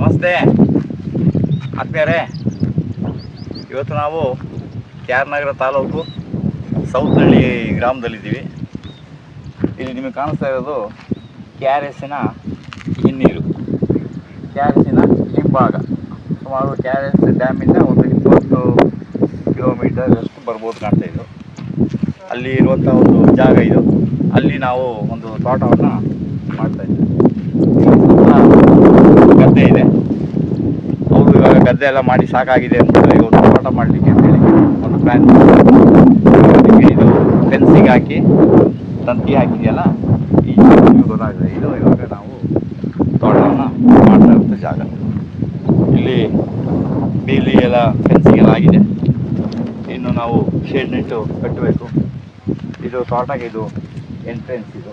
ನಮಸ್ತೆ. ಆತ್ಮೀಯರೇ, ಇವತ್ತು ನಾವು ಕೆ ನಗರ ತಾಲೂಕು ಸೌತಹಳ್ಳಿ ಗ್ರಾಮದಲ್ಲಿದ್ದೀವಿ. ಇಲ್ಲಿ ನಿಮಗೆ ಕಾಣಿಸ್ತಾ ಇರೋದು ಕೆ ಆರ್ ಎಸ್ಸಿನ ಹಿನ್ನೀರು. ಕೆ ಆರ್ ಹಿಂಭಾಗ. ಸುಮಾರು ಕೆ ಆರ್ ಡ್ಯಾಮಿಂದ ಒಂದು ಇಪ್ಪತ್ತು ಕಿಲೋಮೀಟರ್ ಅಷ್ಟು ಬರ್ಬೋದು ಕಾಣ್ತಾ ಇದ್ದು ಅಲ್ಲಿ ಇರುವಂಥ ಒಂದು ಜಾಗ ಇದು. ಅಲ್ಲಿ ನಾವು ಒಂದು ತೋಟವನ್ನು ಮಾಡ್ತಾ ಇದ್ದೀವಿ ಗದ್ದೆ ಇದೆ ಎಲ್ಲ ಮಾಡಿ ಸಾಕಾಗಿದೆ ಅಂತ ಹೇಳಿ ಒಂದು ತೋಟ ಮಾಡಲಿಕ್ಕೆ ಅಂತ ಹೇಳಿ ಒಂದು ಪ್ಲ್ಯಾನ್ ಇದು ಫೆನ್ಸಿಂಗ್ ಹಾಕಿ, ತಂತಿ ಹಾಕಿದೆಯಲ್ಲ, ಈ ಗೊತ್ತಾಗಿದೆ. ಇದು ಇವಾಗ ನಾವು ತೋಟವನ್ನು ಮಾಡ್ತಾ ಇರೋಂಥ ಜಾಗ. ಇಲ್ಲಿ ಬೀಲಿ ಎಲ್ಲ ಫೆನ್ಸಿಂಗ್ ಎಲ್ಲ ಆಗಿದೆ. ಇನ್ನು ನಾವು ಶೇಡ್ ನೆಟ್ಟು ಕಟ್ಟಬೇಕು. ಇದು ತೋಟಕ್ಕೆ ಇದು ಎಂಟ್ರೆನ್ಸ್ ಇದು.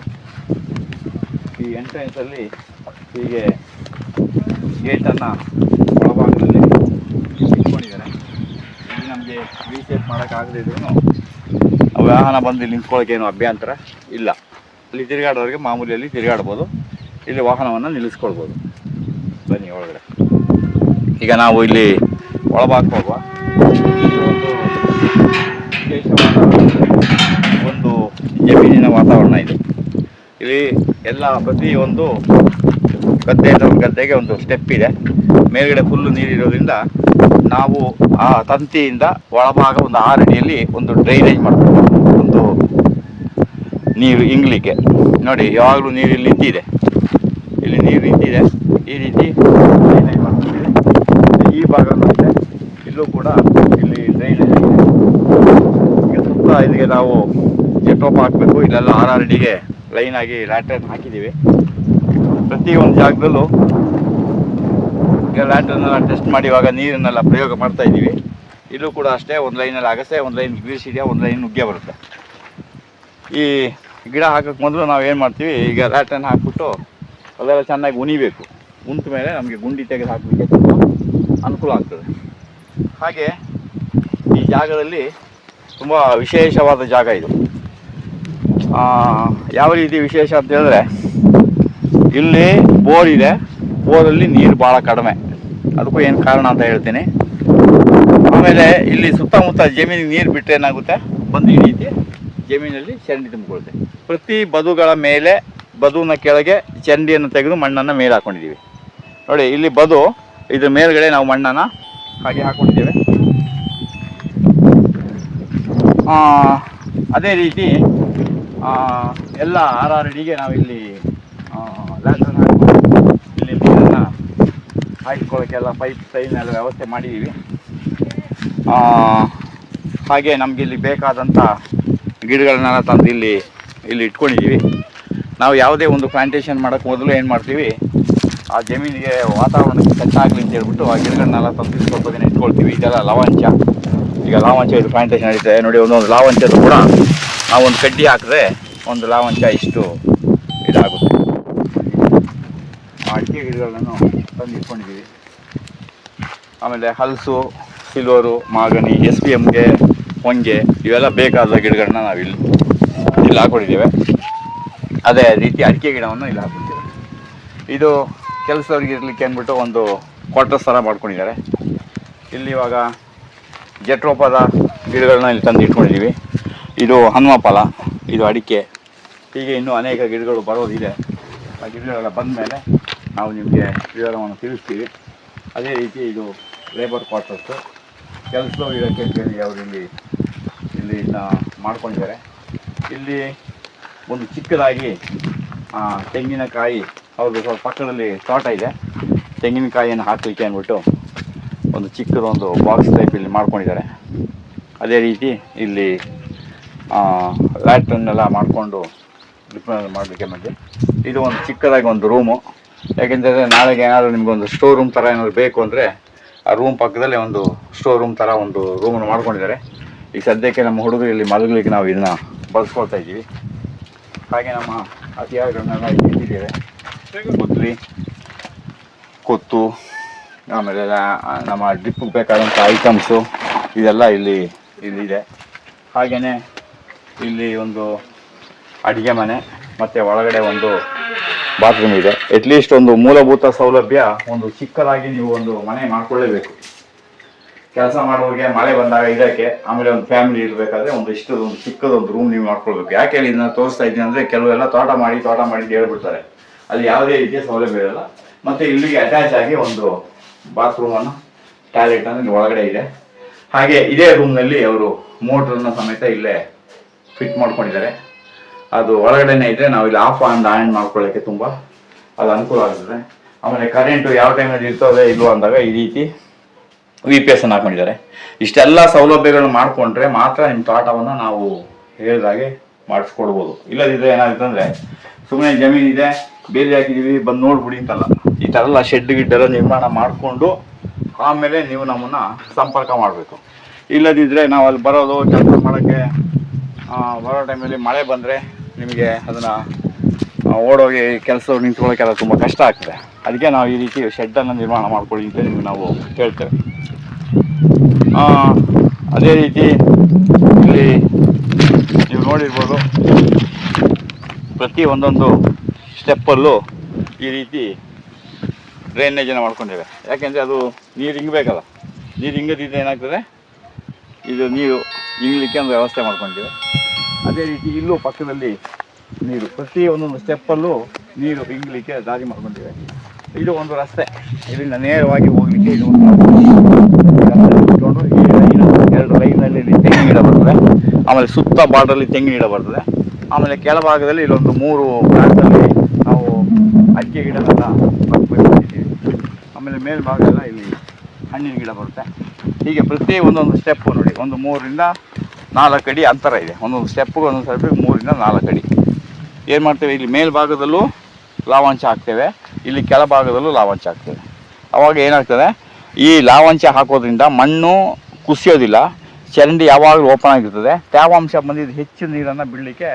ಈ ಎಂಟ್ರೆನ್ಸಲ್ಲಿ ಹೀಗೆ ಗೇಟನ್ನು ಒಳಭಾಗದಲ್ಲಿ ಇಟ್ಕೊಂಡಿದ್ದಾರೆ ಇಲ್ಲಿ ನಮಗೆ ವಿ ಶೇಪ್ ವಾಹನ ಬಂದು ಇಲ್ಲಿ ನಿಂತ್ಕೊಳ್ಳೋಕೆ ಏನು ಅಭ್ಯಂತರ ಇಲ್ಲ. ಇಲ್ಲಿ ತಿರುಗಾಡೋರಿಗೆ ಮಾಮೂಲಿಯಲ್ಲಿ ತಿರುಗಾಡ್ಬೋದು. ಇಲ್ಲಿ ವಾಹನವನ್ನು ನಿಲ್ಲಿಸ್ಕೊಳ್ಬೋದು. ಬನ್ನಿ ಒಳಗಡೆ. ಈಗ ನಾವು ಇಲ್ಲಿ ಒಳಭಾಗಕ್ಕೆ ಹೋಗುವ ಒಂದು ಜಮೀನಿನ ವಾತಾವರಣ ಇದೆ. ಇಲ್ಲಿ ಎಲ್ಲ ಪ್ರತಿಯೊಂದು ಗದ್ದೆ ಗದ್ದೆಗೆ ಒಂದು ಸ್ಟೆಪ್ ಇದೆ. ಮೇಲ್ಗಡೆ ಫುಲ್ಲು ನೀರಿರೋದ್ರಿಂದ ನಾವು ಆ ತಂತಿಯಿಂದ ಒಳಭಾಗ ಒಂದು ಆರು ಅಡಿಯಲ್ಲಿ ಒಂದು ಡ್ರೈನೇಜ್ ಮಾಡ್ತೀವಿ ಒಂದು ನೀರು ಇಂಗ್ಲಿಕ್ಕೆ. ನೋಡಿ, ಯಾವಾಗಲೂ ನೀರು ಇಲ್ಲಿ ನಿಂತಿದೆ. ಇಲ್ಲಿ ನೀರು ನಿಂತಿದೆ. ಈ ರೀತಿ ಡ್ರೈನೇಜ್ ಮಾಡ್ತೀವಿ. ಈ ಭಾಗ ಮತ್ತೆ ಇಲ್ಲೂ ಕೂಡ ಇಲ್ಲಿ ಡ್ರೈನೇಜ್ ಈಗ ಸುತ್ತ ಇಲ್ಲಿಗೆ ನಾವು ಜೆಟೋಪ್ ಹಾಕಬೇಕು. ಇಲ್ಲೆಲ್ಲ ಆರ್ ಆರ್ ಡಿಗೆ ಲೈನ್ ಆಗಿ ಲ್ಯಾಟ್ರನ್ ಹಾಕಿದ್ದೀವಿ. ಪ್ರತಿಯೊಂದು ಜಾಗದಲ್ಲೂ ಈಗ ಲ್ಯಾಟ್ರನ್ನೆಲ್ಲ ಟೆಸ್ಟ್ ಮಾಡಿ ಇವಾಗ ನೀರನ್ನೆಲ್ಲ ಪ್ರಯೋಗ ಮಾಡ್ತಾ ಇದ್ದೀವಿ. ಇಲ್ಲೂ ಕೂಡ ಅಷ್ಟೇ, ಒಂದು ಲೈನಲ್ಲಿ ಆಗಸೆ, ಒಂದು ಲೈನ್ ಬೀಳಿಸಿದೆಯಾ, ಒಂದು ಲೈನ್ ನುಗ್ಗೆ ಬರುತ್ತೆ. ಈ ಗಿಡ ಹಾಕೋಕ್ಕೆ ಮೊದಲು ನಾವು ಏನು ಮಾಡ್ತೀವಿ ಈಗ ಲ್ಯಾಟ್ರನ್ ಹಾಕ್ಬಿಟ್ಟು ಅದೆಲ್ಲ ಚೆನ್ನಾಗಿ ಉಣಿಬೇಕು. ಉಂಟ ಮೇಲೆ ನಮಗೆ ಗುಂಡಿ ತೆಗೆದು ಹಾಕಲಿಕ್ಕೆ ತುಂಬ ಅನುಕೂಲ ಆಗ್ತದೆ. ಹಾಗೆ ಈ ಜಾಗದಲ್ಲಿ ತುಂಬ ವಿಶೇಷವಾದ ಜಾಗ ಇದು. ಯಾವ ರೀತಿ ವಿಶೇಷ ಅಂತ ಹೇಳಿದ್ರೆ ಇಲ್ಲಿ ಬೋರ್ ಇದೆ ಬೋರಲ್ಲಿ ನೀರು ಭಾಳ ಕಡಿಮೆ. ಅದಕ್ಕೂ ಏನು ಕಾರಣ ಅಂತ ಹೇಳ್ತೀನಿ. ಆಮೇಲೆ ಇಲ್ಲಿ ಸುತ್ತಮುತ್ತ ಜಮೀನಿಗೆ ನೀರು ಬಿಟ್ಟರೆ ಏನಾಗುತ್ತೆ? ಬಂದು ರೀತಿ ಜಮೀನಲ್ಲಿ ಚರಂಡಿ ತುಂಬಿಕೊಳ್ಳುತ್ತೆ. ಪ್ರತಿ ಬದುಗಳ ಮೇಲೆ ಬದುವಿನ ಕೆಳಗೆ ಚರಂಡಿಯನ್ನು ತೆಗೆದು ಮಣ್ಣನ್ನು ಮೇಲೆ ಹಾಕೊಂಡಿದ್ದೀವಿ. ನೋಡಿ, ಇಲ್ಲಿ ಬದು, ಇದ್ರ ಮೇಲ್ಗಡೆ ನಾವು ಮಣ್ಣನ್ನು ಹಾಗೆ ಹಾಕೊಂಡಿದ್ದೇವೆ. ಅದೇ ರೀತಿ ಎಲ್ಲ ಆರ್ ಆರ್ ಡಿಗೆ ನಾವಿಲ್ಲಿ ಹಾಕೊಂಡು ಇಲ್ಲಿ ಪೈಪ್ ಸೈನ್ ಎಲ್ಲ ವ್ಯವಸ್ಥೆ ಮಾಡಿದ್ದೀವಿ ಹಾಗೆ ನಮಗೆ ಇಲ್ಲಿ ಬೇಕಾದಂಥ ಗಿಡಗಳನ್ನೆಲ್ಲ ತಂದು ಇಲ್ಲಿ ಇಲ್ಲಿ ಇಟ್ಕೊಂಡಿದ್ದೀವಿ ನಾವು ಯಾವುದೇ ಒಂದು ಪ್ಲಾಂಟೇಶನ್ ಮಾಡೋಕೆ ಮೊದಲು ಏನು ಮಾಡ್ತೀವಿ, ಆ ಜಮೀನಿಗೆ ವಾತಾವರಣಕ್ಕೆ ಸೆಟ್ ಅಂತ ಹೇಳ್ಬಿಟ್ಟು ಆ ಗಿಡಗಳನ್ನೆಲ್ಲ ತಂದು ಸ್ವಲ್ಪ ದಿನ ಇಟ್ಕೊಳ್ತೀವಿ. ಇದೆಲ್ಲ ಲವಂಚ. ಈಗ ಲವಂಚ ಇದು ಪ್ಲಾಂಟೇಶನ್ ನಡೀತದೆ ನೋಡಿ, ಒಂದೊಂದು ಲಾವಂಚದ ಕೂಡ ನಾವು ಒಂದು ಕಡ್ಡಿ ಹಾಕಿದ್ರೆ ಒಂದು ಲವಂಚ ಇಷ್ಟು ಇದಾಗುತ್ತೆ. ಅಡಿಕೆ ಗಿಡಗಳನ್ನು ತಂದು ಇಟ್ಕೊಂಡಿದ್ದೀವಿ. ಆಮೇಲೆ ಹಲಸು, ಸಿಲ್ವರು, ಮಾಗಣಿ, ಎಸ್ ಪಿ ಎಮ್ಗೆ, ಹೊಂಗೆ ಇವೆಲ್ಲ ಬೇಕಾದ ಗಿಡಗಳನ್ನ ನಾವು ಇಲ್ಲಿ ಇಲ್ಲಿ ಹಾಕೊಂಡಿದ್ದೇವೆ ಅದೇ ರೀತಿ ಅಡಿಕೆ ಗಿಡವನ್ನು ಇಲ್ಲಿ ಹಾಕೊಂಡಿದ್ದೇವೆ ಇದು ಕೆಲಸದವ್ರಿಗೆ ಇರಲಿಕ್ಕೆ ಅಂದ್ಬಿಟ್ಟು ಒಂದು ಕ್ವಾರ್ಟರ್ಸ್ ಥರ ಮಾಡ್ಕೊಂಡಿದ್ದಾರೆ. ಇಲ್ಲಿ ಇವಾಗ ಜಟ್ರೋಪದ ಗಿಡಗಳನ್ನ ಇಲ್ಲಿ ತಂದು ಇಟ್ಕೊಂಡಿದ್ದೀವಿ. ಇದು ಹನುಮ ಫಲ ಇದು ಅಡಿಕೆ. ಹೀಗೆ ಇನ್ನೂ ಅನೇಕ ಗಿಡಗಳು ಬರೋದಿದೆ. ಆ ಗಿಡಗಳೆಲ್ಲ ಬಂದ ಮೇಲೆ ನಾವು ನಿಮಗೆ ವಿವರವನ್ನು ತಿಳಿಸ್ತೀವಿ. ಅದೇ ರೀತಿ ಇದು ಲೇಬರ್ ಕ್ವಾರ್ಟರ್ಸು ಕೆಲಸದವ್ರು ಇರೋಕ್ಕೆ ಅಂತೇಳಿ ಅವರು ಇಲ್ಲಿ ಇಲ್ಲಿ ಇದನ್ನ ಮಾಡ್ಕೊಂಡಿದ್ದಾರೆ. ಇಲ್ಲಿ ಒಂದು ಚಿಕ್ಕದಾಗಿ ತೆಂಗಿನಕಾಯಿ ಅವ್ರದ್ದು ಸ್ವಲ್ಪ ಪಕ್ಕದಲ್ಲಿ ತೋಟ ಇದೆ. ತೆಂಗಿನಕಾಯಿಯನ್ನು ಹಾಕಲಿಕ್ಕೆ ಅಂದ್ಬಿಟ್ಟು ಒಂದು ಚಿಕ್ಕದೊಂದು ಬಾಕ್ಸ್ ಟೈಪ್ ಇಲ್ಲಿ ಮಾಡ್ಕೊಂಡಿದ್ದಾರೆ. ಅದೇ ರೀತಿ ಇಲ್ಲಿ ಲ್ಯಾಟ್ರನ್ನೆಲ್ಲ ಮಾಡಿಕೊಂಡು ಡಿಪ್ಲೊಮಾ ಮಾಡಲಿಕ್ಕೆ ಮಧ್ಯೆ ಇದು ಒಂದು ಚಿಕ್ಕದಾಗಿ ಒಂದು ರೂಮು ಯಾಕೆಂತಂದರೆ ನಾಳೆಗೆ ಏನಾದರೂ ನಿಮಗೊಂದು ಸ್ಟೋರ್ ರೂಮ್ ಥರ ಏನಾದ್ರು ಬೇಕು ಅಂದರೆ ಆ ರೂಮ್ ಪಕ್ಕದಲ್ಲೇ ಒಂದು ಸ್ಟೋರ್ ರೂಮ್ ಥರ ಒಂದು ರೂಮನ್ನು ಮಾಡ್ಕೊಂಡಿದ್ದಾರೆ. ಈಗ ಸದ್ಯಕ್ಕೆ ನಮ್ಮ ಹುಡುಗರು ಇಲ್ಲಿ ಮಲಗಲಿಕ್ಕೆ ನಾವು ಇದನ್ನ ಬಳಸ್ಕೊಳ್ತಾ ಇದ್ದೀವಿ. ಹಾಗೆ ನಮ್ಮ ಅತಿಯಾಗಿಗಳನ್ನೆಲ್ಲ ಇಲ್ಲಿ ಇಟ್ಟಿದ್ದೇವೆ ಗುದ್ಲಿ ಕೊತ್ತು, ಆಮೇಲೆ ನಮ್ಮ ಡ್ರಿಪ್ಪಿಗೆ ಬೇಕಾದಂಥ ಐಟಮ್ಸು ಇದೆಲ್ಲ ಇಲ್ಲಿ ಇಲ್ಲಿದೆ ಹಾಗೆಯೇ ಇಲ್ಲಿ ಒಂದು ಅಡುಗೆ ಮನೆ, ಮತ್ತು ಒಳಗಡೆ ಒಂದು ಬಾತ್ರೂಮ್ ಇದೆ. ಅಟ್ಲೀಸ್ಟ್ ಒಂದು ಮೂಲಭೂತ ಸೌಲಭ್ಯ, ಒಂದು ಚಿಕ್ಕದಾಗಿ ನೀವು ಒಂದು ಮನೆ ಮಾಡ್ಕೊಳ್ಳೇಬೇಕು. ಕೆಲಸ ಮಾಡೋರಿಗೆ ಮಳೆ ಬಂದಾಗ ಇದಕ್ಕೆ, ಆಮೇಲೆ ಒಂದು ಫ್ಯಾಮಿಲಿ ಇರಬೇಕಾದ್ರೆ ಒಂದು ಇಷ್ಟು, ಒಂದು ಚಿಕ್ಕದೊಂದು ರೂಮ್ ನೀವು ಮಾಡ್ಕೊಳ್ಬೇಕು. ಯಾಕೆ ಹೇಳಿ ಇದನ್ನ ತೋರಿಸ್ತಾ ಇದ್ದೀನಿ ಅಂದರೆ ಕೆಲವೆಲ್ಲ ತೋಟ ಮಾಡಿ ತೋಟ ಮಾಡಿ ಅಂತ ಹೇಳ್ಬಿಡ್ತಾರೆ. ಅಲ್ಲಿ ಯಾವುದೇ ರೀತಿಯ ಸೌಲಭ್ಯ ಇರಲ್ಲ. ಮತ್ತು ಇಲ್ಲಿಗೆ ಅಟ್ಯಾಚ್ ಆಗಿ ಒಂದು ಬಾತ್ರೂಮ್ ಅನ್ನು ಟಾಯ್ಲೆಟ್ ಅಂದರೆ ಒಳಗಡೆ ಇದೆ. ಹಾಗೆ ಇದೇ ರೂಮ್ನಲ್ಲಿ ಅವರು ಮೋಟ್ರನ್ನ ಸಮೇತ ಇಲ್ಲೇ ಫಿಟ್ ಮಾಡ್ಕೊಂಡಿದ್ದಾರೆ. ಅದು ಒಳಗಡೆನೆ ಇದ್ರೆ ನಾವು ಇಲ್ಲಿ ಆಫ್ ಆನ್ ಆನ್ ಮಾಡ್ಕೊಳ್ಳೋಕೆ ತುಂಬಾ ಅದು ಅನುಕೂಲ ಆಗ್ತದೆ ಆಮೇಲೆ ಕರೆಂಟು ಯಾವ ಟೈಮಲ್ಲಿ ಇರ್ತದೆ, ಇಲ್ವೋ ಅಂದಾಗ ಈ ರೀತಿ ವಿ ಪಿ ಎಸ್ ಅನ್ನು ಹಾಕೊಂಡಿದ್ದಾರೆ. ಇಷ್ಟೆಲ್ಲ ಸೌಲಭ್ಯಗಳನ್ನು ಮಾಡಿಕೊಂಡ್ರೆ ಮಾತ್ರ ನಿಮ್ಮ ತೋಟವನ್ನು ನಾವು ಹೇಳಿದಾಗೆ ಮಾಡಿಸ್ಕೊಡ್ಬೋದು. ಇಲ್ಲದಿದ್ರೆ ಏನಾಗುತ್ತೆ ಅಂದ್ರೆ ಸುಮ್ಮನೆ ಜಮೀನಿದೆ ಇದೆ, ಬೇಲಿ ಹಾಕಿದೀವಿ, ಬಂದು ನೋಡ್ಬಿಡಿ ಅಂತಲ್ಲ. ಈ ಥರ ಎಲ್ಲ ಶೆಡ್ ಗಿಡ್ಡೆಲ್ಲ ನಿರ್ಮಾಣ ಮಾಡಿಕೊಂಡು ಆಮೇಲೆ ನೀವು ನಮ್ಮನ್ನ ಸಂಪರ್ಕ ಮಾಡಬೇಕು. ಇಲ್ಲದಿದ್ದರೆ ನಾವು ಅಲ್ಲಿ ಬರೋದು, ಕೆಲಸ ಮಾಡೋಕ್ಕೆ ಬರೋ ಟೈಮಲ್ಲಿ ಮಳೆ ಬಂದರೆ ನಿಮಗೆ ಅದನ್ನು ಓಡೋಗಿ ಕೆಲಸ ನಿಂತ್ಕೊಳ್ಳೋಕ್ಕೆಲ್ಲ ತುಂಬ ಕಷ್ಟ ಆಗ್ತದೆ. ಅದಕ್ಕೆ ನಾವು ಈ ರೀತಿ ಶೆಡ್ಡನ್ನು ನಿರ್ಮಾಣ ಮಾಡ್ಕೊಳ್ಳಿ ಅಂತ ನಿಮ್ಗೆ ನಾವು ಹೇಳ್ತೇವೆ. ಅದೇ ರೀತಿ ಇಲ್ಲಿ ನೀವು ನೋಡಿರ್ಬೋದು ಪ್ರತಿ ಒಂದೊಂದು ಸ್ಟೆಪ್ಪಲ್ಲೂ ಈ ರೀತಿ ಡ್ರೈನೇಜನ್ನು ಮಾಡ್ಕೊಂಡಿವೆ. ಯಾಕೆಂದರೆ ಅದು ನೀರು ಹಿಂಗಬೇಕಲ್ಲ ನೀರು ಹಿಂಗದಿದ್ರೆ ಏನಾಗ್ತದೆ? ಇದು ನೀರು ಇಂಗ್ಲಿಕ್ಕೆ ಒಂದು ವ್ಯವಸ್ಥೆ ಮಾಡ್ಕೊಂಡಿವೆ. ಅದೇ ರೀತಿ ಇಲ್ಲೂ ಪಕ್ಕದಲ್ಲಿ ನೀರು. ಪ್ರತಿ ಒಂದೊಂದು ಸ್ಟೆಪ್ಪಲ್ಲೂ ನೀರು ಇಂಗ್ಲಿಕ್ಕೆ ದಾರಿ ಮಾಡ್ಕೊಂಡಿವೆ ಇದು ಒಂದು ರಸ್ತೆ. ಇಲ್ಲಿಂದ ನೇರವಾಗಿ ಹೋಗ್ಲಿಕ್ಕೆ ಇದು ಒಂದು ಎರಡು ಲೈನಲ್ಲಿ ತೆಂಗಿನ ಗಿಡ ಬರ್ತದೆ. ಆಮೇಲೆ ಸುತ್ತ ಬಾರ್ಡರ್ಲಿ ತೆಂಗಿನ ಗಿಡ ಬರ್ತದೆ. ಆಮೇಲೆ ಕೆಳಭಾಗದಲ್ಲಿ ಇಲ್ಲೊಂದು ಮೂರು ಪ್ಲಾಂಟಲ್ಲಿ ನಾವು ಅಡಿಕೆ ಗಿಡಗಳನ್ನ ಆಮೇಲೆ ಮೇಲ್ಭಾಗ ಎಲ್ಲ ಇಲ್ಲಿ ಹಣ್ಣಿನ ಗಿಡ ಬರುತ್ತೆ. ಹೀಗೆ ಪ್ರತಿ ಒಂದೊಂದು ಸ್ಟೆಪ್ಪು ನೋಡಿ. ಒಂದು ಮೂರರಿಂದ ನಾಲ್ಕು ಅಡಿ ಅಂತರ ಇದೆ. ಒಂದೊಂದು ಸ್ಟೆಪ್ಗೆ ಒಂದೊಂದು ಸ್ವಲ್ಪ ಮೂರಿಂದ ನಾಲ್ಕು ಅಡಿ. ಏನು ಮಾಡ್ತೇವೆ? ಇಲ್ಲಿ ಮೇಲ್ಭಾಗದಲ್ಲೂ ಲಾವಾಂಶ ಹಾಕ್ತೇವೆ. ಇಲ್ಲಿ ಕೆಳಭಾಗದಲ್ಲೂ ಲಾವಾಂಶ ಹಾಕ್ತೇವೆ. ಅವಾಗ ಏನಾಗ್ತದೆ? ಈ ಲಾವಾಂಶ ಹಾಕೋದ್ರಿಂದ ಮಣ್ಣು ಕುಸಿಯೋದಿಲ್ಲ. ಚರಂಡಿ ಯಾವಾಗಲೂ ಓಪನ್ ಆಗಿರ್ತದೆ. ತೇವಾಂಶ ಬಂದಿದ್ದು ಹೆಚ್ಚು ನೀರನ್ನು ಬಿಡಲಿಕ್ಕೆ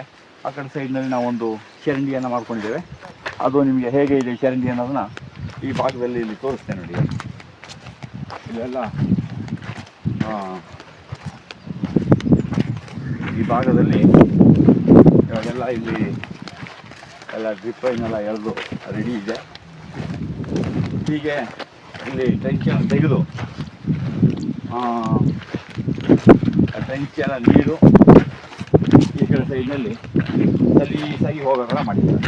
ಆ ಕಡೆ ಸೈಡ್ನಲ್ಲಿ ನಾವೊಂದು ಚರಂಡಿಯನ್ನು ಮಾಡ್ಕೊಂಡಿದ್ದೇವೆ. ಅದು ನಿಮಗೆ ಹೇಗೆ ಇದೆ ಚರಂಡಿ ಅನ್ನೋದನ್ನ ಈ ಭಾಗದಲ್ಲಿ ಇಲ್ಲಿ ತೋರಿಸ್ತೇನೆ ನೋಡಿ. ಇಲ್ಲೆಲ್ಲ ಈ ಭಾಗದಲ್ಲಿ ಇವಾಗೆಲ್ಲ ಇಲ್ಲಿ ಎಲ್ಲ ಡ್ರಿಪ್ ಲೈನೆಲ್ಲ ಎಳೆದು ರೆಡಿ ಇದೆ. ಹೀಗೆ ಇಲ್ಲಿ ಟ್ಯಾಂಕಿಯನ್ನು ತೆಗೆದು ಟ್ಯಾಂಕಿನ ನೀರು ಈ ಕಡೆ ಸೈಡ್ನಲ್ಲಿ ಸಲೀಸಾಗಿ ಹೋಗೋ ಥರ ಮಾಡಿದ್ದಾರೆ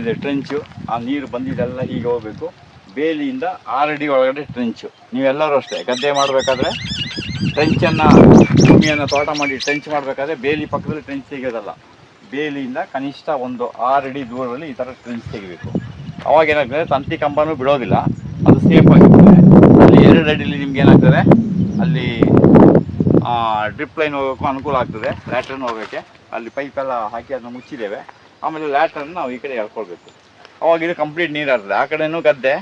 ಇದೆ ಟ್ರೆಂಚು ಆ ನೀರು ಬಂದಿದ್ದೆಲ್ಲ ಹೀಗೆ ಹೋಗಬೇಕು. ಬೇಲಿಯಿಂದ ಆರಡಿ ಒಳಗಡೆ ಟ್ರೆಂಚು ನೀವೆಲ್ಲರೂ ಅಷ್ಟೇ ಗದ್ದೆ ಮಾಡಬೇಕಾದ್ರೆ ಟ್ರೆಂಚನ್ನು ಭೂಮಿಯನ್ನು ತೋಟ ಮಾಡಿ ಟ್ರೆಂಚ್ ಮಾಡಬೇಕಾದ್ರೆ ಬೇಲಿ ಪಕ್ಕದಲ್ಲಿ ಟ್ರೆಂಚ್ ತೆಗೆಯೋದಲ್ಲ. ಬೇಲಿಯಿಂದ ಕನಿಷ್ಠ ಒಂದು ಆರು ಅಡಿ ದೂರದಲ್ಲಿ ಈ ಥರ ಟ್ರೆಂಚ್ ತೆಗಿಬೇಕು. ಅವಾಗ ಏನಾಗ್ತದೆ? ತಂತಿ ಕಂಬನೂ ಬಿಡೋದಿಲ್ಲ. ಅದು ಸೇಫ್ ಆಗಿರ್ತದೆ. ಅಲ್ಲಿ ಎರಡು ಅಡಿಲಿ ನಿಮ್ಗೆ ಏನಾಗ್ತದೆ? ಅಲ್ಲಿ ಡ್ರಿಪ್ ಲೈನ್ ಹೋಗೋಕ್ಕೂ ಅನುಕೂಲ ಆಗ್ತದೆ. ಲ್ಯಾಟ್ರನ್ ಹೋಗೋಕ್ಕೆ. ಅಲ್ಲಿ ಪೈಪೆಲ್ಲ ಹಾಕಿ ಅದನ್ನ ಮುಚ್ಚಿದ್ದೇವೆ. ಆಮೇಲೆ ಲ್ಯಾಟ್ರನ್ನು ನಾವು ಈ ಕಡೆ ಎಳ್ಕೊಳ್ಬೇಕು. ಅವಾಗ ಇದು ಕಂಪ್ಲೀಟ್ ನೀರು ಆಗ್ತದೆ ಆ ಕಡೆನೂ ಗದ್ದೆ.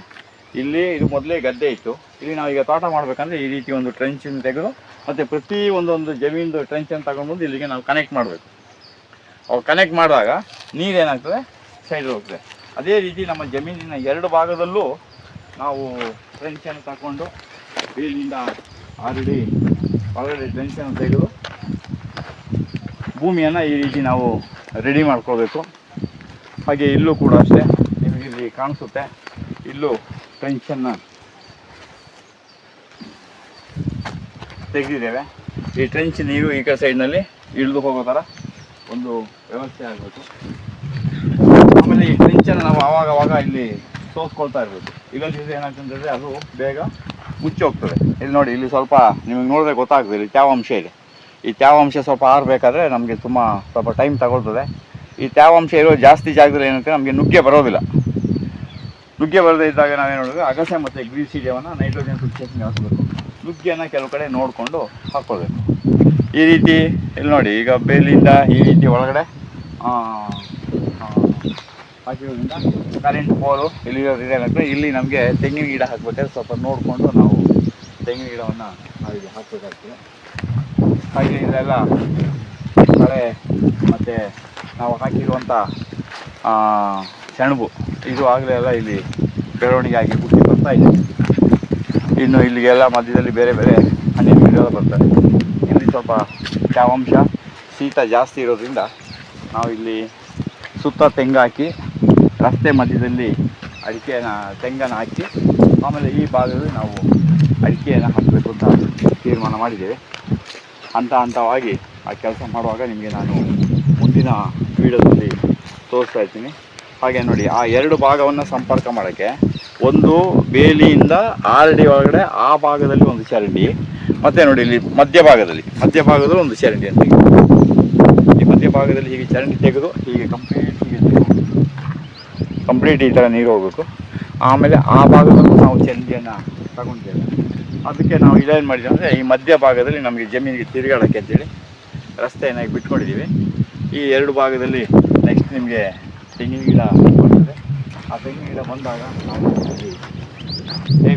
ಇಲ್ಲಿ ಇದು ಮೊದಲೇ ಗದ್ದೆ ಇತ್ತು. ಇಲ್ಲಿ ನಾವು ಈಗ ತೋಟ ಮಾಡಬೇಕಂದ್ರೆ ಈ ರೀತಿ ಒಂದು ಟ್ರೆಂಚನ್ನು ತೆಗೆದು, ಮತ್ತು ಪ್ರತಿ ಒಂದೊಂದು ಜಮೀನ್ದು ಟ್ರೆಂಚನ್ನು ತಗೊಂಡ್ಬಂದು ಇಲ್ಲಿಗೆ ನಾವು ಕನೆಕ್ಟ್ ಮಾಡಬೇಕು. ಅವು ಕನೆಕ್ಟ್ ಮಾಡಿದಾಗ ನೀರೇನಾಗ್ತದೆ ಸೈಡ್ ಹೋಗ್ತದೆ. ಅದೇ ರೀತಿ ನಮ್ಮ ಜಮೀನಿನ ಎರಡು ಭಾಗದಲ್ಲೂ ನಾವು ಟ್ರೆಂಚನ್ನು ತಗೊಂಡು ಇಲ್ಲಿಂದ ಆಲ್ರೆಡಿ ಆಲ್ರೆಡಿ ಟ್ರೆಂಚನ್ನು ತೆಗೆದು ಭೂಮಿಯನ್ನು ಈ ರೀತಿ ನಾವು ರೆಡಿ ಮಾಡ್ಕೋಬೇಕು ಹಾಗೆ ಇಲ್ಲೂ ಕೂಡ ಅಷ್ಟೇ ನಿಮಗೆ ಇಲ್ಲಿ ಕಾಣಿಸುತ್ತೆ. ಇಲ್ಲೂ ಟ್ರೆಂಚನ್ನು ತೆಗೆದಿದ್ದೇವೆ. ಈ ಟ್ರೆಂಚ್ ನೀರು ಈ ಕಡೆ ಸೈಡ್ನಲ್ಲಿ ಇಳಿದು ಹೋಗೋ ಥರ ಒಂದು ವ್ಯವಸ್ಥೆ ಆಗಬೇಕು. ಆಮೇಲೆ ಈ ಟ್ರೆಂಚನ್ನು ನಾವು ಆವಾಗವಾಗ ಆವಾಗ ಇಲ್ಲಿ ಸೋಸ್ಕೊಳ್ತಾ ಇರಬೇಕು. ಇಲ್ಲದಿದ್ರೆ ಏನಾಗ್ತಂದ್ರೆ ಅದು ಬೇಗ ಮುಚ್ಚಿ ಹೋಗ್ತದೆ. ಇಲ್ಲಿ ನೋಡಿ, ಇಲ್ಲಿ ಸ್ವಲ್ಪ ನಿಮಗೆ ನೋಡಿದ್ರೆ ಗೊತ್ತಾಗ್ತದೆ, ಇಲ್ಲಿ ತ್ಯಾವಾಂಶ ಇದೆ. ಈ ತ್ಯಾವಾಂಶ ಸ್ವಲ್ಪ ಆರಬೇಕಾದ್ರೆ ನಮಗೆ ತುಂಬ ಸ್ವಲ್ಪ ಟೈಮ್ ತಗೊಳ್ತದೆ. ಈ ತ್ಯಾವಾಂಶ ಇರೋ ಜಾಸ್ತಿ ಜಾಗದಲ್ಲಿ ಏನಂತೆ ನಮಗೆ ನುಗ್ಗೆ ಬರೋದಿಲ್ಲ. ನುಗ್ಗೆ ಬರದೇ ಇದ್ದಾಗ ನಾವೇನು ಮಾಡೋದು ಅಗಸೆ ಮತ್ತು ಗ್ರೀಸಿಡಿಯವನ್ನು ನೈಟ್ರೋಜನ್ ಫಿಕ್ಸೇಷನ್ ಹಾಕಬೇಕು. ನುಗ್ಗೆಯನ್ನು ಕೆಲವು ಕಡೆ ನೋಡಿಕೊಂಡು ಹಾಕ್ಕೊಳ್ಬೇಕು. ಈ ರೀತಿ, ಇಲ್ಲಿ ನೋಡಿ, ಈಗ ಬೇಲಿಂದ ಈ ರೀತಿ ಒಳಗಡೆ ಹಾಕಿರೋದ್ರಿಂದ ಕರೆಂಟ್ ಪೋಲು ಇಲ್ಲಿ ಏನಾಗ್ತದೆ ಇಲ್ಲಿ ನಮಗೆ ತೆಂಗಿನ ಗಿಡ ಹಾಕ್ಬೇಕಾದ್ರೆ ಸ್ವಲ್ಪ ನೋಡಿಕೊಂಡು ನಾವು ತೆಂಗಿನ ಗಿಡವನ್ನು ನಾವು ಇಲ್ಲಿ ಹಾಕಬೇಕಾಗ್ತದೆ. ಹಾಗೆ ಇದೆಲ್ಲ ಕಳೆ ಮತ್ತು ನಾವು ಹಾಕಿರುವಂಥ ಸೆಣಬು. ಇದು ಆಗಲೇ ಎಲ್ಲ ಇಲ್ಲಿ ಬೆಳವಣಿಗೆ ಆಗಿ ಹುಟ್ಟಿ ಬರ್ತಾ ಇದೆ. ಇನ್ನು ಇಲ್ಲಿಗೆಲ್ಲ ಮಧ್ಯದಲ್ಲಿ ಬೇರೆ ಬೇರೆ ಹಣ್ಣಿನ ಗಿಡಗಳು ಬರ್ತಾರೆ ಇಲ್ಲಿ ಸ್ವಲ್ಪ ತೇವಾಂಶ ಶೀತ ಜಾಸ್ತಿ ಇರೋದ್ರಿಂದ ನಾವು ಇಲ್ಲಿ ಸುತ್ತ ತೆಂಗು ಹಾಕಿ, ರಸ್ತೆ ಮಧ್ಯದಲ್ಲಿ ಅಡಿಕೆನ, ತೆಂಗನ್ನು ಹಾಕಿ, ಆಮೇಲೆ ಈ ಭಾಗದಲ್ಲಿ ನಾವು ಅಡಿಕೆಯನ್ನು ಹಾಕಬೇಕು ಅಂತ ತೀರ್ಮಾನ ಮಾಡಿದ್ದೇವೆ. ಹಂತ ಹಂತವಾಗಿ ಆ ಕೆಲಸ ಮಾಡುವಾಗ ನಿಮಗೆ ನಾನು ಮುಂದಿನ ವೀಡಿಯೋದಲ್ಲಿ ತೋರಿಸ್ತಾ ಇರ್ತೀನಿ. ಹಾಗೆ ನೋಡಿ, ಆ ಎರಡು ಭಾಗವನ್ನು ಸಂಪರ್ಕ ಮಾಡೋಕ್ಕೆ ಒಂದು ಬೇಲಿಯಿಂದ ಆರಡಿ ಒಳಗಡೆ ಆ ಭಾಗದಲ್ಲಿ ಒಂದು ಚರಂಡಿ, ಮತ್ತೆ ನೋಡಿ ಇಲ್ಲಿ ಮಧ್ಯಭಾಗದಲ್ಲಿ ಮಧ್ಯಭಾಗದಲ್ಲಿ ಒಂದು ಚರಂಡಿ ಅಂತ ಈ ಮಧ್ಯಭಾಗದಲ್ಲಿ ಹೀಗೆ ಚರಂಡಿ ತೆಗೆದು ಹೀಗೆ ಕಂಪ್ಲೀಟ್ ಹೀಗೆ ಕಂಪ್ಲೀಟ್ ಈ ಥರ ನೀರು ಹೋಗಬೇಕು. ಆಮೇಲೆ ಆ ಭಾಗದಲ್ಲೂ ನಾವು ಚರಂಡಿಯನ್ನು ತಗೊಂಡಿದ್ದೇವೆ. ಅದಕ್ಕೆ ನಾವು ಇಲ್ಲೇನು ಮಾಡಿದ್ದೀವಿ ಅಂದರೆ ಈ ಮಧ್ಯ ಭಾಗದಲ್ಲಿ ನಮಗೆ ಜಮೀನಿಗೆ ತಿರುಗಾಡೋಕ್ಕೆ ಅಂತೇಳಿ ರಸ್ತೆಯನ್ನು ಬಿಟ್ಕೊಂಡಿದ್ದೀವಿ. ಈ ಎರಡು ಭಾಗದಲ್ಲಿ ನೆಕ್ಸ್ಟ್ ನಿಮಗೆ ತೆಂಗಿನ ಗಿಡ ಬರ್ತದೆ ಆ ತೆಂಗಿನ ಗಿಡ ಬಂದಾಗ ನಾವು ಹೇಗೆ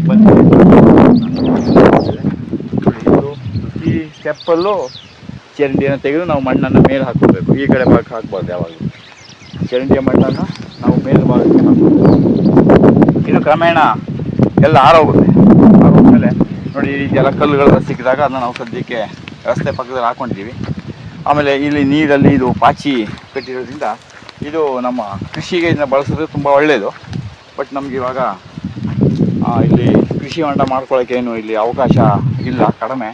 ಇದು ಪ್ರತಿ ಸ್ಟೆಪ್ಪಲ್ಲೂ ಚರಂಡಿಯನ್ನು ತೆಗೆದು ನಾವು ಮಣ್ಣನ್ನು ಮೇಲೆ ಹಾಕ್ಕೋಬೇಕು ಈ ಕಡೆ ಭಾಗಕ್ಕೆ ಹಾಕ್ಬಾರ್ದು ಯಾವಾಗಲೂ. ಚರಂಡಿಯ ಮಣ್ಣನ್ನು ನಾವು ಮೇಲೆ ಭಾಗಕ್ಕೆ ಹಾಕಬೇಕು. ಇದು ಕ್ರಮೇಣ ಎಲ್ಲ ಆರೋಗುತ್ತೆ ಆರೋಗ್ಮೇಲೆ ನೋಡಿ, ಈ ರೀತಿ ಎಲ್ಲ ಕಲ್ಲುಗಳೆಲ್ಲ ಸಿಕ್ಕಿದಾಗ ಅದನ್ನು ನಾವು ಸದ್ಯಕ್ಕೆ ರಸ್ತೆ ಪಕ್ಕದಲ್ಲಿ ಹಾಕ್ಕೊಂಡಿದ್ದೀವಿ ಆಮೇಲೆ ಇಲ್ಲಿ ನೀರಲ್ಲಿ ಇದು ಪಾಚಿ ಕಟ್ಟಿರೋದ್ರಿಂದ ಇದು ನಮ್ಮ ಕೃಷಿಗೆ ಇದನ್ನ ಬಳಸೋದು ತುಂಬ ಒಳ್ಳೆಯದು ಬಟ್ ನಮ್ಗೆ ಇವಾಗ ಇಲ್ಲಿ ಕೃಷಿ ಹೊಂಡ ಮಾಡ್ಕೊಳ್ಳೋಕೆ ಏನು ಇಲ್ಲಿ ಅವಕಾಶ ಇಲ್ಲ, ಕಡಿಮೆ.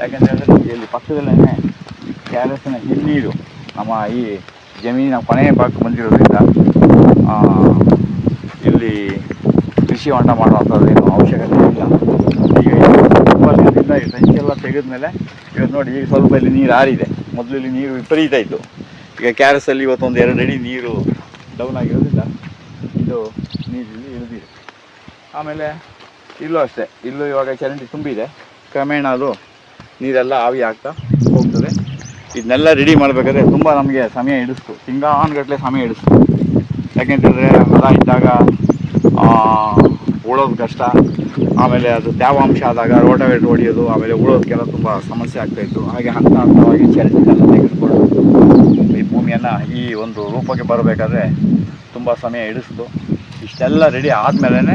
ಯಾಕೆಂತ ನಮಗೆ ಇಲ್ಲಿ ಪಕ್ಕದಲ್ಲೇ ಕೆ ಆರ್ ಎಸ್ನ ಹಿನ್ನೀರು, ನಮ್ಮ ಈ ಜಮೀನಿನ ಕೊನೆಯ ಭಾಗಕ್ಕೆ ಬಂದಿರೋದ್ರಿಂದ ಇಲ್ಲಿ ಕೃಷಿ ಹೊಂಡ ಮಾಡುವಂಥದ್ದೇನು ಅವಶ್ಯಕತೆ ಇಲ್ಲ. ಈಗ ತುಂಬ ದಿನದಿಂದ ಸಂಚೆಲ್ಲ ತೆಗೆದ್ಮೇಲೆ ಇವತ್ತು ನೋಡಿ, ಈಗ ಸ್ವಲ್ಪ ಇಲ್ಲಿ ನೀರು ಆರಿದೆ. ಮೊದಲು ಇಲ್ಲಿ ನೀರು ವಿಪರೀತ ಇತ್ತು. ಈಗ ಕ್ಯಾರಸ್ ಆರ್ ಎಸ್ ಅಲ್ಲಿ ಇವತ್ತೊಂದು ಎರಡು ಅಡಿ ನೀರು ಡೌನ್ ಆಗಿರೋದಿಲ್ಲ ಇದು ನೀರಿಲ್ಲಿ ಇಳಿದಿದೆ. ಆಮೇಲೆ ಇಲ್ಲೂ ಅಷ್ಟೇ, ಇಲ್ಲೂ ಇವಾಗ ಚರಂಡಿ ತುಂಬಿದೆ. ಕ್ರಮೇಣ ಅದು ನೀರೆಲ್ಲ ಆವಿ ಆಗ್ತಾ ಹೋಗ್ತದೆ. ಇದನ್ನೆಲ್ಲ ರೆಡಿ ಮಾಡಬೇಕಾದ್ರೆ ತುಂಬ ನಮಗೆ ಸಮಯ ಹಿಡಿಸ್ತು. ತಿಂಗಾನುಗಟ್ಟಲೆ ಸಮಯ ಹಿಡಿಸ್ತು. ಯಾಕೆಂತಂದರೆ ಮರ ಇದ್ದಾಗ ಉಳೋದು ಕಷ್ಟ. ಆಮೇಲೆ ಅದು ತೇವಾಂಶ ಆದಾಗ ರೋಟವೇಟ್ ಹೊಡೆಯೋದು, ಆಮೇಲೆ ಉಳೋದಕ್ಕೆಲ್ಲ ತುಂಬ ಸಮಸ್ಯೆ ಆಗ್ತಾಯಿತ್ತು ಹಾಗೆ ಹಂತ ಹಂತವಾಗಿ ಚರಂಡಿನೆಲ್ಲ ತೆಗೆದುಕೊಂಡು ಈ ಭೂಮಿಯನ್ನು ಈ ಒಂದು ರೂಪಕ್ಕೆ ಬರಬೇಕಾದ್ರೆ ತುಂಬ ಸಮಯ ಹಿಡಿಸ್ತು ಇಷ್ಟೆಲ್ಲ ರೆಡಿ ಆದಮೇಲೆ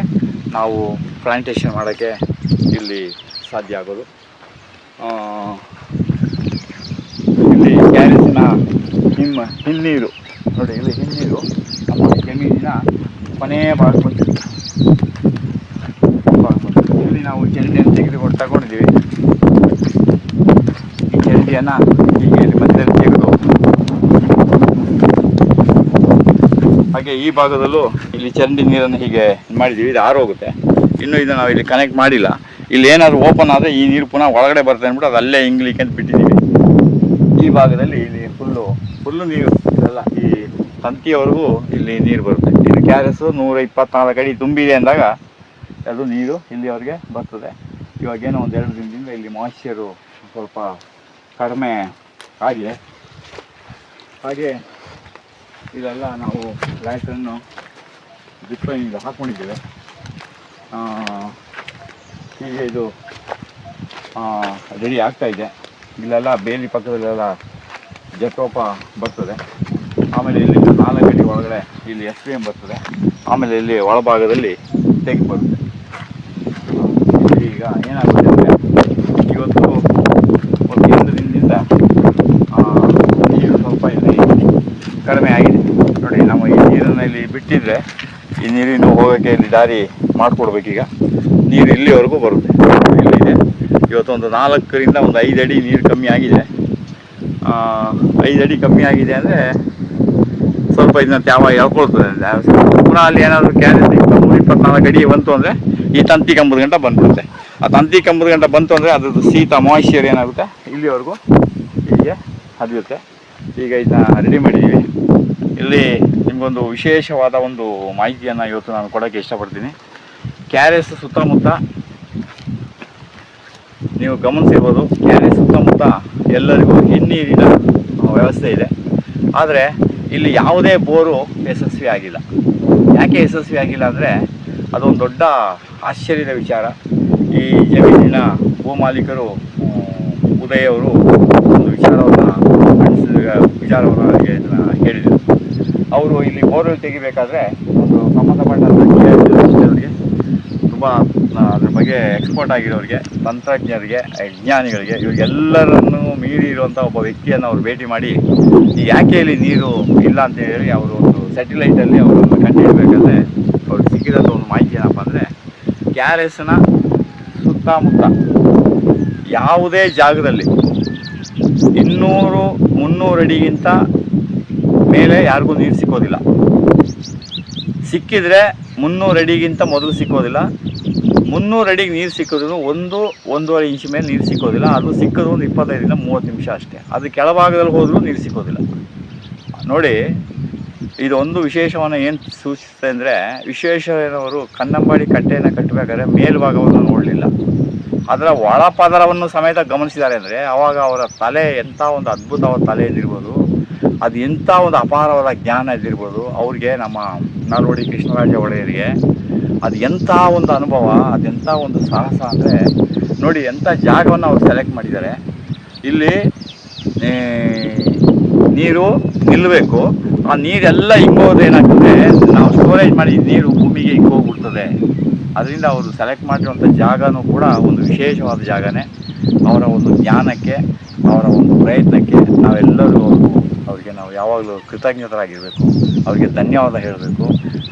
ನಾವು ಪ್ಲಾಂಟೇಶನ್ ಮಾಡೋಕ್ಕೆ ಇಲ್ಲಿ ಸಾಧ್ಯ ಆಗೋದು. ಇಲ್ಲಿ ಗ್ಯಾರೇಜಿನ ಹಿಮ್ಮ ಹಿನ್ನೀರು. ನೋಡಿ, ಇಲ್ಲಿ ಹಿನ್ನೀರು, ನಮ್ಮ ಜಮೀನಿನ ಕೊನೆಯ ಭಾಗ. ಇಲ್ಲಿ ನಾವು ಚೆಂಡಿಯನ್ನು ತೆಗೆದುಕೊಂಡು ತಗೊಂಡಿದ್ದೀವಿ. ಈ ಚೆಂಡಿಯನ್ನು ಹೀಗೆ ಇಲ್ಲಿ ಮಧ್ಯದಲ್ಲಿ ತೆಗೆದು ಹಾಗೆ ಈ ಭಾಗದಲ್ಲೂ ಇಲ್ಲಿ ಚರಂಡಿ ನೀರನ್ನು ಹೀಗೆ ಮಾಡಿದ್ದೀವಿ. ಇದು ಹೋಗುತ್ತೆ. ಇನ್ನೂ ಇದನ್ನು ನಾವು ಇಲ್ಲಿ ಕನೆಕ್ಟ್ ಮಾಡಿಲ್ಲ. ಇಲ್ಲಿ ಏನಾದರೂ ಓಪನ್ ಆದರೆ ಈ ನೀರು ಪುನಃ ಒಳಗಡೆ ಬರ್ತದೆ ಅಂದ್ಬಿಟ್ಟು ಅದು ಅಲ್ಲೇ ಇಂಗ್ಲಿಕ್ಕೆ ಅಂತ ಬಿಟ್ಟಿದ್ದೀವಿ. ಈ ಭಾಗದಲ್ಲಿ ಇಲ್ಲಿ ಫುಲ್ಲು ಫುಲ್ಲು ನೀರು ಇದೆಲ್ಲ ಈ ತಂತಿಯವರೆಗೂ ಇಲ್ಲಿ ನೀರು ಬರುತ್ತೆ. ಇಲ್ಲಿ ಕೆ ಆರ್ ಎಸ್ ನೂರ ಇಪ್ಪತ್ನಾಲ್ಕು ಅಡಿ ತುಂಬಿದೆ ಅಂದಾಗ ಅದು ನೀರು ಇಲ್ಲಿವರೆಗೆ ಬರ್ತದೆ. ಇವಾಗೇನೋ ಒಂದು ಎರಡು ದಿನದಿಂದ ಇಲ್ಲಿ ಮಾಯಿಶ್ಚರು ಸ್ವಲ್ಪ ಕಡಿಮೆ ಆಗಿದೆ. ಹಾಗೆ ಇದೆಲ್ಲ ನಾವು ಲೈಟನ್ನು ಡಿಸ್ಪ್ಲೈನಿಂದ ಹಾಕ್ಕೊಂಡಿದ್ದೇವೆ ಹೀಗೆ ಇದು ರೆಡಿ ಆಗ್ತಾ ಇದೆ. ಇಲ್ಲೆಲ್ಲ ಬೇಲಿ ಪಕ್ಕದಲ್ಲೆಲ್ಲ ಜಟೋಪ ಬರ್ತದೆ. ಆಮೇಲೆ ಇಲ್ಲಿ ನಾಲ್ಕಡಿ ಒಳಗಡೆ ಇಲ್ಲಿ ಎಸ್ ಪಿ ಎಂ ಬರ್ತದೆ. ಆಮೇಲೆ ಇಲ್ಲಿ ಒಳಭಾಗದಲ್ಲಿ ತೆಗೆದು ಬರುತ್ತೆ. ಈಗ ಏನಾಗುತ್ತೆ ಅಂದರೆ, ಇವತ್ತು ಒಂದು ಎರಡು ದಿನದಿಂದ ಆ, ನೀರು ಸ್ವಲ್ಪ ಇಲ್ಲಿ ಕಡಿಮೆ ಆಗಿದೆ ನೋಡಿ ನಾವು ಈ ನೀರನ್ನು ಇಲ್ಲಿ ಬಿಟ್ಟಿದ್ರೆ ಈ ನೀರಿನ ಹೋಗೋಕ್ಕೆ ಇಲ್ಲಿ ದಾರಿ ಮಾಡಿಕೊಡ್ಬೇಕೀಗ. ನೀರು ಇಲ್ಲಿವರೆಗೂ ಬರುತ್ತೆ. ಇಲ್ಲಿದೆ. ಇವತ್ತೊಂದು ನಾಲ್ಕರಿಂದ ಒಂದು ಐದು ಅಡಿ ನೀರು ಕಮ್ಮಿ ಆಗಿದೆ. ಐದು ಅಡಿ ಕಮ್ಮಿ ಆಗಿದೆ ಅಂದರೆ ಸ್ವಲ್ಪ ಇದನ್ನ ತ್ಯಾವ ಹೇಳ್ಕೊಳ್ತದೆ. ಪುನಃ ಅಲ್ಲಿ ಏನಾದರೂ ಕ್ಯಾರೆಟ್ ನೂರ ಇಪ್ಪತ್ನಾಲ್ಕು ಅಡಿ ಬಂತು ಅಂದರೆ ಈ ತಂತಿ ಕಂಬದ ಗಂಟ ಬಂದ್ಬಿಡುತ್ತೆ ಆ ತಂತಿ ಕಂಬದ ಗಂಟ ಬಂತು ಅಂದರೆ ಅದ್ರದ್ದು ಶೀತ ಮಾಯಿಶ್ಚರ್ ಏನಾಗುತ್ತೆ? ಇಲ್ಲಿವರೆಗೂ ಹೀಗೆ ಹರಿಯುತ್ತೆ. ಈಗ ಇದನ್ನ ರೆಡಿ ಮಾಡಿದ್ದೀವಿ. ಇಲ್ಲಿ ನಿಮಗೊಂದು ವಿಶೇಷವಾದ ಒಂದು ಮಾಹಿತಿಯನ್ನು ಇವತ್ತು ನಾನು ಕೊಡೋಕ್ಕೆ ಇಷ್ಟಪಡ್ತೀನಿ. ಕ್ಯಾರೆಸ್ ಸುತ್ತಮುತ್ತ ನೀವು ಗಮನಿಸಿರ್ಬೋದು, ಕ್ಯಾರೆಸ್ ಸುತ್ತಮುತ್ತ ಎಲ್ಲರಿಗೂ ಹಿನ್ನೀರಿನ ವ್ಯವಸ್ಥೆ ಇದೆ. ಆದರೆ ಇಲ್ಲಿ ಯಾವುದೇ ಬೋರು ಯಶಸ್ವಿ ಆಗಿಲ್ಲ. ಯಾಕೆ ಯಶಸ್ವಿ ಆಗಿಲ್ಲ ಅಂದರೆ ಅದೊಂದು ದೊಡ್ಡ ಆಶ್ಚರ್ಯದ ವಿಚಾರ. ಈ ಜಮೀನಿನ ಭೂಮಾಲೀಕರು ಉದಯವರು ಒಂದು ವಿಚಾರವನ್ನು ವಿಚಾರವನ್ನು ಹೇಳಿದರು. ಅವರು ಇಲ್ಲಿ ಬೋರ್ವೆಲ್ ತೆಗಿಬೇಕಾದ್ರೆ ಒಂದು ಸಂಬಂಧಪಟ್ಟಂಥ ಅವರಿಗೆ. ತುಂಬ ಅದ್ರ ಬಗ್ಗೆ ಎಕ್ಸ್ಪರ್ಟ್ ಆಗಿರೋರಿಗೆ, ತಂತ್ರಜ್ಞರಿಗೆ, ವಿಜ್ಞಾನಿಗಳಿಗೆ, ಇವರಿಗೆಲ್ಲರನ್ನು ಮೀರಿ ಇರುವಂಥ ಒಬ್ಬ ವ್ಯಕ್ತಿಯನ್ನು ಅವರು ಭೇಟಿ ಮಾಡಿ ಈ ಯಾಕೆ ಇಲ್ಲಿ ನೀರು ಇಲ್ಲ ಅಂತ ಹೇಳಿ ಅವರು ಒಂದು ಸ್ಯಾಟಿಲೈಟಲ್ಲಿ ಅವರು ನೀಡಬೇಕಾದ್ರೆ ಅವ್ರಿಗೆ ಸಿಕ್ಕಿದಂಥ ಒಂದು ಮಾಹಿತಿ ಏನಪ್ಪ ಅಂದರೆ ಕೆ ಆರ್ ಎಸ್ನ ಸುತ್ತಮುತ್ತ ಯಾವುದೇ ಜಾಗದಲ್ಲಿ ಇನ್ನೂರು ಮುನ್ನೂರು ಅಡಿಗಿಂತ ಮೇಲೆ ಯಾರಿಗೂ ನೀರು ಸಿಕ್ಕೋದಿಲ್ಲ. ಸಿಕ್ಕಿದ್ರೆ ಮುನ್ನೂರು ಅಡಿಗಿಂತ ಮೊದಲು ಸಿಕ್ಕೋದಿಲ್ಲ. ಮುನ್ನೂರು ಅಡಿಗೆ ನೀರು ಸಿಕ್ಕಿದ್ರು ಒಂದು, ಒಂದೂವರೆ ಇಂಚ್ ಮೇಲೆ ನೀರು ಸಿಕ್ಕೋದಿಲ್ಲ. ಅದು ಸಿಕ್ಕೋದು ಒಂದು ಇಪ್ಪತ್ತೈದರಿಂದ ಮೂವತ್ತು ನಿಮಿಷ ಅಷ್ಟೇ. ಅದು ಕೆಳಭಾಗದಲ್ಲಿ ಹೋದರೂ ನೀರು ಸಿಕ್ಕೋದಿಲ್ಲ. ನೋಡಿ, ಇದೊಂದು ವಿಶೇಷವನ್ನು ಏನು ಸೂಚಿಸುತ್ತೆ ಅಂದರೆ, ವಿಶ್ವೇಶ್ವರಯ್ಯನವರು ಕನ್ನಂಬಾಡಿ ಕಟ್ಟೆಯನ್ನು ಕಟ್ಟಬೇಕಾದ್ರೆ ಮೇಲ್ಭಾಗವನ್ನು ನೋಡಲಿಲ್ಲ. ಅದರ ಒಳಪದರವನ್ನು ಸಮೇತ ಗಮನಿಸಿದ್ದಾರೆ ಅಂದರೆ ಆವಾಗ ಅವರ ತಲೆ ಎಂಥ ಒಂದು ಅದ್ಭುತವಾದ ತಲೆ ಅದು ಎಂಥ ಒಂದು ಅಪಾರವಾದ ಜ್ಞಾನ ಇದ್ದಿರ್ಬೋದು, ಅವ್ರಿಗೆ ನಮ್ಮ ನಾಲ್ವಡಿ ಕೃಷ್ಣರಾಜ ಒಡೆಯರಿಗೆ ಅದು ಎಂಥ ಒಂದು ಅನುಭವ ಅದೆಂಥ ಒಂದು ಸಾಹಸ ಅಂದರೆ, ನೋಡಿ ಎಂಥ ಜಾಗವನ್ನು ಅವ್ರು ಸೆಲೆಕ್ಟ್ ಮಾಡಿದ್ದಾರೆ. ಇಲ್ಲಿ ನೀರು ನಿಲ್ಲಬೇಕು. ಆ ನೀರೆಲ್ಲ ಏನಾಗ್ತದೆ, ನಾವು ಸ್ಟೋರೇಜ್ ಮಾಡಿ ನೀರು ಭೂಮಿಗೆ ಇಕ್ಕೋಗ್ಬಿಡ್ತದೆ ಅದರಿಂದ ಅವರು ಸೆಲೆಕ್ಟ್ ಮಾಡಿರುವಂಥ ಜಾಗನೂ ಕೂಡ ಒಂದು ವಿಶೇಷವಾದ ಜಾಗನೇ. ಅವರ ಒಂದು ಜ್ಞಾನಕ್ಕೆ, ಅವರ ಒಂದು ಪ್ರಯತ್ನಕ್ಕೆ ನಾವೆಲ್ಲರೂ ಅವರು ಅವರಿಗೆ ನಾವು ಯಾವಾಗಲೂ ಕೃತಜ್ಞತರಾಗಿರಬೇಕು. ಅವರಿಗೆ ಧನ್ಯವಾದ ಹೇಳಬೇಕು.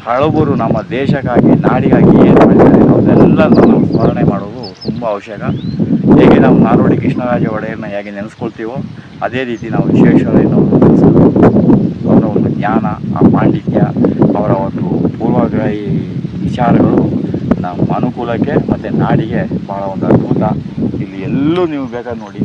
ಹಳಬರು ನಮ್ಮ ದೇಶಕ್ಕಾಗಿ, ನಾಡಿಗಾಗಿ ಏನು ಮಾಡಿದ್ದಾರೆ ಅದೆಲ್ಲ ನಾವು ಸ್ಮರಣೆ ಮಾಡೋದು ತುಂಬ ಅವಶ್ಯಕ. ಹೇಗೆ ನಾವು ನಾಲ್ವಡಿ ಕೃಷ್ಣರಾಜ ಒಡೆಯರನ್ನ ಹೇಗೆ ನೆನೆಸ್ಕೊಳ್ತೀವೋ ಅದೇ ರೀತಿ ನಾವು ವಿಶ್ವೇಶ್ವರಯ್ಯನವರು ನೆನೆಸ್ಕೊಳ್ಬೇಕು ಅವರ ಒಂದು ಜ್ಞಾನ, ಆ ಪಾಂಡಿತ್ಯ, ಅವರ ಒಂದು ಪೂರ್ವಗ್ರಹಿ ವಿಚಾರಗಳು ನಮ್ಮ ಅನುಕೂಲಕ್ಕೆ ಮತ್ತು ನಾಡಿಗೆ ಭಾಳ ಒಂದು ಅದ್ಭುತ. ಇಲ್ಲಿ ಎಲ್ಲೂ ನೀವು ಬೇಕಾದ್ರೆ ನೋಡಿ.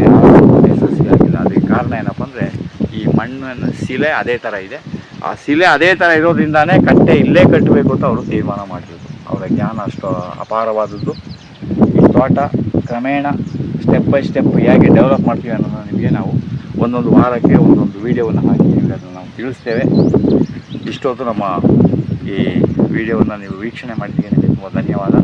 ಯಶಸ್ವಿ ಯಶಸ್ವಿಯಾಗಿಲ್ಲ. ಅದಕ್ಕೆ ಕಾರಣ ಏನಪ್ಪ ಅಂದರೆ ಈ ಮಣ್ಣಿನ ಶಿಲೆ ಅದೇ ಥರ ಇದೆ. ಆ ಶಿಲೆ ಅದೇ ಥರ ಇರೋದ್ರಿಂದಾನೇ ಕಟ್ಟೆ ಇಲ್ಲೇ ಕಟ್ಟಬೇಕು ಅಂತ ಅವರು ತೀರ್ಮಾನ ಮಾಡಿದ್ರು. ಅವರ ಜ್ಞಾನ ಅಷ್ಟು ಅಪಾರವಾದದ್ದು. ಈ ತೋಟ ಕ್ರಮೇಣ ಸ್ಟೆಪ್ ಬೈ ಸ್ಟೆಪ್ ಹೇಗೆ ಡೆವಲಪ್ ಮಾಡ್ತೀವಿ ಅನ್ನೋದನ್ನ ನಿಮಗೆ ನಾವು ಒಂದೊಂದು ವಾರಕ್ಕೆ ಒಂದೊಂದು ವೀಡಿಯೋವನ್ನು ಹಾಕಿ ಅದನ್ನು ನಾವು ತಿಳಿಸ್ತೇವೆ. ಇಷ್ಟೊತ್ತು ನಮ್ಮ ಈ ವಿಡಿಯೋವನ್ನು ನೀವು ವೀಕ್ಷಣೆ ಮಾಡಿದ್ದಕ್ಕೆ ನಿಮಗೆ ತುಂಬ ಧನ್ಯವಾದ.